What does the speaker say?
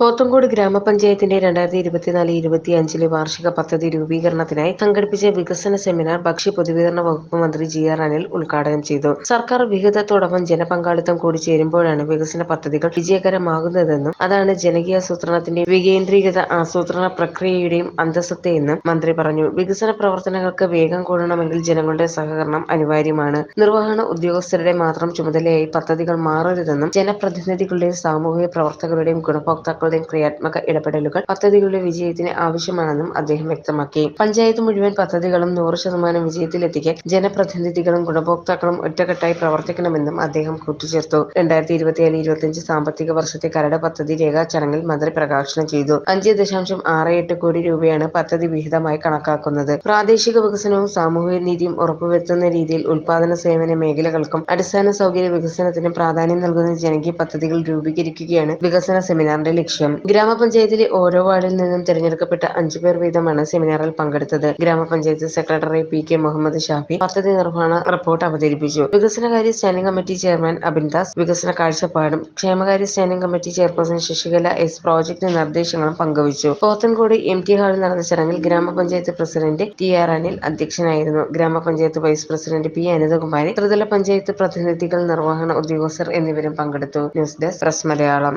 പോത്തങ്കോട് ഗ്രാമപഞ്ചായത്തിന്റെ രണ്ടായിരത്തി ഇരുപത്തിനാല് ഇരുപത്തിയഞ്ചിലെ വാർഷിക പദ്ധതി രൂപീകരണത്തിനായി സംഘടിപ്പിച്ച വികസന സെമിനാർ ഭക്ഷ്യ പൊതുവിതരണ വകുപ്പ് മന്ത്രി ജി ആർ അനിൽ ഉദ്ഘാടനം ചെയ്തു. സർക്കാർ വിഹിതത്തോടൊപ്പം ജനപങ്കാളിത്തം കൂടി ചേരുമ്പോഴാണ് വികസന പദ്ധതികൾ വിജയകരമാകുന്നതെന്നും അതാണ് ജനകീയാസൂത്രണത്തിന്റെ വികേന്ദ്രീകൃത ആസൂത്രണ പ്രക്രിയയുടെയും അന്തസ്സത്തെയെന്നും മന്ത്രി പറഞ്ഞു. വികസന പ്രവർത്തനങ്ങൾക്ക് വേഗം കൂടണമെങ്കിൽ ജനങ്ങളുടെ സഹകരണം അനിവാര്യമാണ്. നിർവഹണ ഉദ്യോഗസ്ഥരുടെ മാത്രം ചുമതലയായി പദ്ധതികൾ മാറരുതെന്നും ജനപ്രതിനിധികളുടെയും സാമൂഹിക പ്രവർത്തകരുടെയും ഗുണഭോക്താക്കളുടെയും ക്രിയാത്മക ഇടപെടലുകൾ പദ്ധതികളുടെ വിജയത്തിന് ആവശ്യമാണെന്നും അദ്ദേഹം വ്യക്തമാക്കി. പഞ്ചായത്ത് മുഴുവൻ പദ്ധതികളും നൂറ് ശതമാനം വിജയത്തിലെത്തിക്കാൻ ജനപ്രതിനിധികളും ഗുണഭോക്താക്കളും ഒറ്റക്കെട്ടായി പ്രവർത്തിക്കണമെന്നും അദ്ദേഹം കൂട്ടിച്ചേർത്തു. രണ്ടായിരത്തി ഇരുപത്തിയേഴ് ഇരുപത്തിയഞ്ച് സാമ്പത്തിക വർഷത്തെ കരട് പദ്ധതി രേഖ ചടങ്ങിൽ മന്ത്രി പ്രകാശനം ചെയ്തു. അഞ്ച് ദശാംശം ആറ് എട്ട് കോടി രൂപയാണ് പദ്ധതി വിഹിതമായി കണക്കാക്കുന്നത്. പ്രാദേശിക വികസനവും സാമൂഹിക നീതിയും ഉറപ്പുവരുത്തുന്ന രീതിയിൽ ഉൽപാദന സേവന മേഖലകൾക്കും അടിസ്ഥാന സൗകര്യ വികസനത്തിനും പ്രാധാന്യം നൽകുന്ന ജനകീയ പദ്ധതികൾ രൂപീകരിക്കുകയാണ് വികസന സെമിനാറിന്റെ ലക്ഷ്യം. ഗ്രാമപഞ്ചായത്തിലെ ഓരോ വാർഡിൽ നിന്നും തിരഞ്ഞെടുക്കപ്പെട്ട അഞ്ചു പേർ വീതമാണ് സെമിനാറിൽ പങ്കെടുത്തത്. ഗ്രാമപഞ്ചായത്ത് secretary P K Muhammad Shafi പദ്ധതി നിർവഹണ റിപ്പോർട്ട് അവതരിപ്പിച്ചു. വികസനകാര്യ സ്റ്റാൻഡിംഗ് കമ്മിറ്റി ചെയർമാൻ അബിൻദാസ് വികസന കാഴ്ചപ്പാടും ക്ഷേമകാര്യ standing committee chairperson Sasikala S project നിർദ്ദേശങ്ങളും പങ്കുവച്ചു. പോത്തൻകോട് എം ടി ഹാളിൽ നടന്ന ചടങ്ങിൽ ഗ്രാമപഞ്ചായത്ത് പ്രസിഡന്റ് ടി ആർ അനിൽ അധ്യക്ഷനായിരുന്നു. ഗ്രാമപഞ്ചായത്ത് വൈസ് പ്രസിഡന്റ് പി അനിതകുമാരി ത്രിതല പഞ്ചായത്ത് പ്രതിനിധികൾ നിർവഹണ ഉദ്യോഗസ്ഥർ എന്നിവരും പങ്കെടുത്തു. News desk press Malayalam.